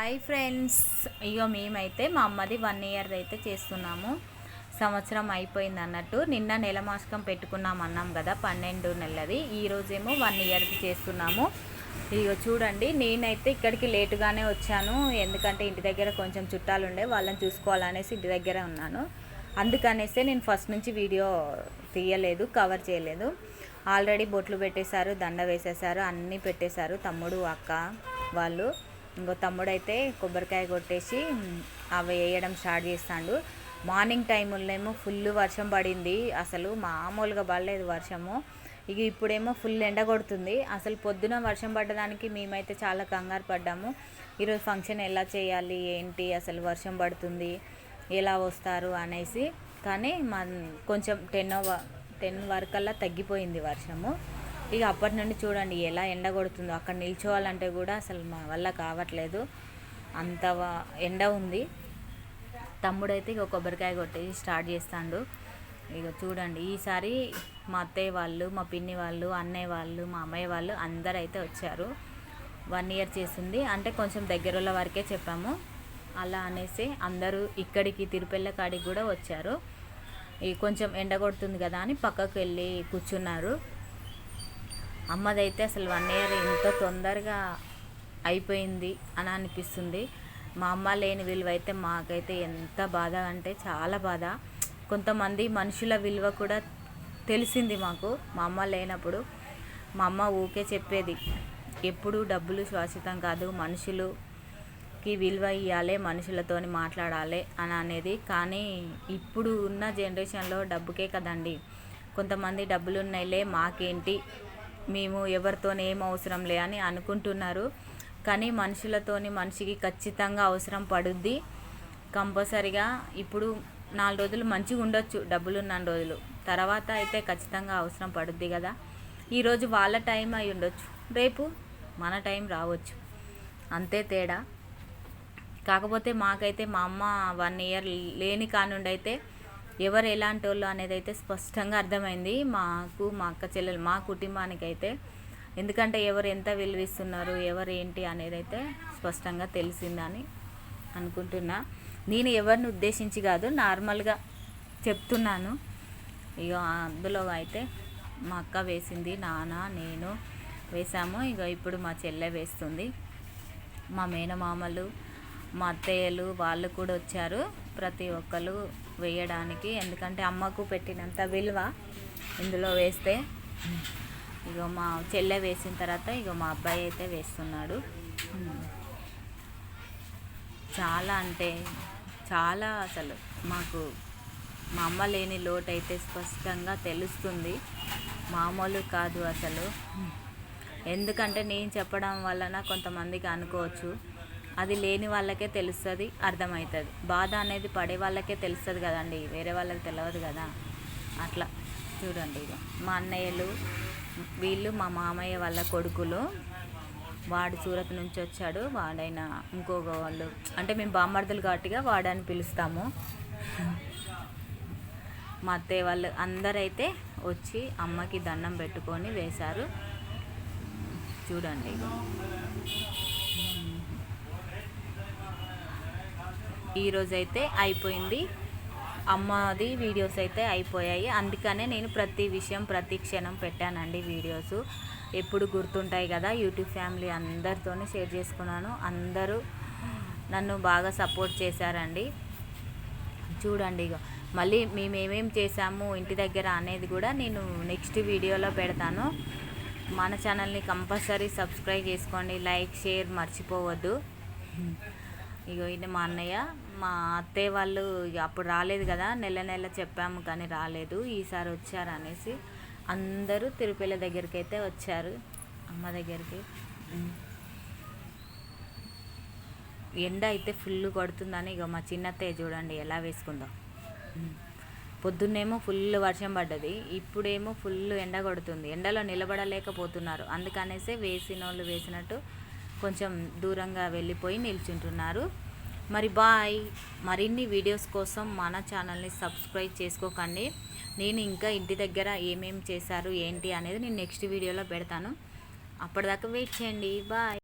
Hi friends. ఇగో మేమైతే మా అమ్మది వన్ ఇయర్ అయితే చేస్తున్నాము. సంవత్సరం అయిపోయింది అన్నట్టు. నిన్న నెల మాసకం పెట్టుకున్నాం అన్నాం కదా పన్నెండు నెలది. ఈరోజేమో వన్ ఇయర్ది చేస్తున్నాము. ఇగో చూడండి నేనైతే ఇక్కడికి లేటుగానే వచ్చాను. ఎందుకంటే ఇంటి దగ్గర కొంచెం చుట్టాలు ఉండే వాళ్ళని చూసుకోవాలనేసి ఇంటి దగ్గర ఉన్నాను. అందుకనేసే నేను ఫస్ట్ నుంచి వీడియో తీయలేదు కవర్ చేయలేదు. ఆల్రెడీ బొట్లు పెట్టేశారు దండ వేసేసారు అన్నీ పెట్టేశారు. తమ్ముడు అక్క వాళ్ళు. ఇంకో తమ్ముడైతే కొబ్బరికాయ కొట్టేసి అవి వేయడం స్టార్ట్ చేస్తాడు. మార్నింగ్ టైములోనేమో ఫుల్ వర్షం పడింది. అసలు మామూలుగా పడలేదు వర్షము. ఇక ఇప్పుడేమో ఫుల్ ఎండ కొడుతుంది. అసలు పొద్దున వర్షం పడ్డదానికి మేమైతే చాలా కంగారు పడ్డాము. ఈరోజు ఫంక్షన్ ఎలా చేయాలి ఏంటి అసలు వర్షం పడుతుంది ఎలా వస్తారు అనేసి. కానీ మా కొంచెం టెన్ టెన్ వరకల్లా తగ్గిపోయింది వర్షము. ఇక అప్పటి నుండి చూడండి ఎలా ఎండ కొడుతుందో. అక్కడ నిల్చోవాలంటే కూడా అసలు మా వల్ల కావట్లేదు. అంత ఎండ ఉంది. తమ్ముడైతే ఇక కొబ్బరికాయ కొట్టేసి స్టార్ట్ చేస్తాడు. ఇక చూడండి ఈసారి మా అత్తయ్య వాళ్ళు మా పిన్ని వాళ్ళు అన్నయ్య వాళ్ళు మా అమ్మయ్య వాళ్ళు అందరు అయితే వచ్చారు. వన్ ఇయర్ చేసింది అంటే కొంచెం దగ్గరలో వరకే చెప్పాము. అలా అనేసి అందరూ ఇక్కడికి తిరుపెల్ల కాడికి కూడా వచ్చారు. ఈ కొంచెం ఎండ కొడుతుంది కదా అని పక్కకు వెళ్ళి కూర్చున్నారు. అమ్మదైతే అసలు వన్ ఇయర్ ఎంతో తొందరగా అయిపోయింది అని అనిపిస్తుంది. మా అమ్మ లేని విలువ అయితే మాకైతే ఎంత బాధ అంటే చాలా బాధ. కొంతమంది మనుషుల విలువ కూడా తెలిసింది మాకు. మా అమ్మ లేనప్పుడు మా అమ్మ ఊకే చెప్పేది ఎప్పుడు డబ్బులు శాశ్వతం కాదు మనుషులుకి విలువ ఇవ్వాలి మనుషులతోని మాట్లాడాలి అని అనేది. కానీ ఇప్పుడు ఉన్న జనరేషన్లో డబ్బుకే కదండి. కొంతమంది డబ్బులు ఉన్నాయిలే మాకేంటి? మేము ఎవరితోనే ఏం అవసరం లే అని అనుకుంటున్నారు. కానీ మనుషులతోని మనిషికి ఖచ్చితంగా అవసరం పడుద్ది. కంపల్సరిగా ఇప్పుడు నాలుగు రోజులు మంచిగా ఉండొచ్చు డబ్బులు ఉన్న రోజులు. తర్వాత అయితే ఖచ్చితంగా అవసరం పడుద్ది కదా. ఈరోజు వాళ్ళ టైం అయి ఉండొచ్చు. రేపు మన టైం రావచ్చు. అంతే తేడా. కాకపోతే మాకైతే మా అమ్మ వన్ ఇయర్ లేని కానుండైతే అయితే ఎవరు ఎలాంటి వాళ్ళు అనేది అయితే స్పష్టంగా అర్థమైంది. మాకు మా అక్క చెల్లెలు మా కుటుంబానికి అయితే ఎందుకంటే ఎవరు ఎంత విలువిస్తున్నారు ఎవరు ఏంటి అనేది అయితే స్పష్టంగా తెలిసిందని అనుకుంటున్నా. నేను ఎవరిని ఉద్దేశించి కాదు నార్మల్గా చెప్తున్నాను. ఇక అందులో అయితే మా అక్క వేసింది నాన్న నేను వేసాము. ఇక ఇప్పుడు మా చెల్లె వేస్తుంది. మా మేనమామలు మా అత్తయ్యలు వాళ్ళు కూడా వచ్చారు ప్రతి ఒక్కరు వేయడానికి. ఎందుకంటే అమ్మకు పెట్టినంత విలువ ఇందులో వేస్తే. ఇక మా చెల్లె వేసిన తర్వాత ఇక మా అబ్బాయి అయితే వేస్తున్నాడు. చాలా అంటే చాలా అసలు మాకు మా అమ్మ లేని లోటు అయితే స్పష్టంగా తెలుస్తుంది. మామూలు కాదు అసలు. ఎందుకంటే నేను చెప్పడం వలన కొంతమందికి అనుకోవచ్చు. అది లేని వాళ్ళకే తెలుస్తుంది అర్థమవుతుంది బాధ అనేది పడే వాళ్ళకే తెలుస్తుంది కదండి వేరే వాళ్ళకి తెలియదు కదా. అట్లా చూడండి ఇక మా అన్నయ్యలు వీళ్ళు మా మామయ్య వాళ్ళ కొడుకులు వాడు సూరత్ నుంచి వచ్చాడు వాడైన ఇంకొక వాళ్ళు. అంటే మేము బామ్మర్దులు కాబట్టిగా వాడని పిలుస్తాము. మా అత్తయ్య వాళ్ళు అందరైతే వచ్చి అమ్మకి దండం పెట్టుకొని వేశారు. చూడండి ఈరోజైతే అయిపోయింది. అమ్మది వీడియోస్ అయితే అయిపోయాయి. అందుకనే నేను ప్రతి విషయం ప్రతి క్షణం పెట్టానండి వీడియోస్. ఎప్పుడు గుర్తుంటాయి కదా యూట్యూబ్ ఫ్యామిలీ అందరితోనే షేర్ చేసుకున్నాను. అందరూ నన్ను బాగా సపోర్ట్ చేశారండి. చూడండి ఇక మళ్ళీ మేము ఏమేం చేసాము ఇంటి దగ్గర అనేది కూడా నేను నెక్స్ట్ వీడియోలో పెడతాను. మన ఛానల్ని కంపల్సరీ సబ్స్క్రైబ్ చేసుకోండి. లైక్ షేర్ మర్చిపోవద్దు. ఇగో ఇది మా అన్నయ్య మా అత్తయ్య వాళ్ళు అప్పుడు రాలేదు కదా నెల నెల చెప్పాము కానీ రాలేదు ఈసారి వచ్చారు అనేసి అందరూ తిరుపతి దగ్గరికి అయితే వచ్చారు అమ్మ దగ్గరికి. ఎండ అయితే ఫుల్ కొడుతుందని ఇక మా చిన్నత్తయ్య చూడండి ఎలా వేసుకుందాం. పొద్దున్నేమో ఫుల్ వర్షం పడ్డది ఇప్పుడేమో ఫుల్ ఎండ కొడుతుంది ఎండలో నిలబడలేకపోతున్నారు అందుకనేసే వేసిన వాళ్ళు వేసినట్టు కొంచెం దూరంగా వెళ్ళిపోయి నిల్చుంటున్నారు. మరి బాయ్. మరిన్ని వీడియోస్ కోసం మన ఛానల్ని సబ్స్క్రైబ్ చేసుకోకండి. నేను ఇంకా ఇంటి దగ్గర ఏమేమి చేశారు ఏంటి అనేది నేను నెక్స్ట్ వీడియోలో పెడతాను. అప్పటిదాకా వెయిట్ చేయండి. బాయ్.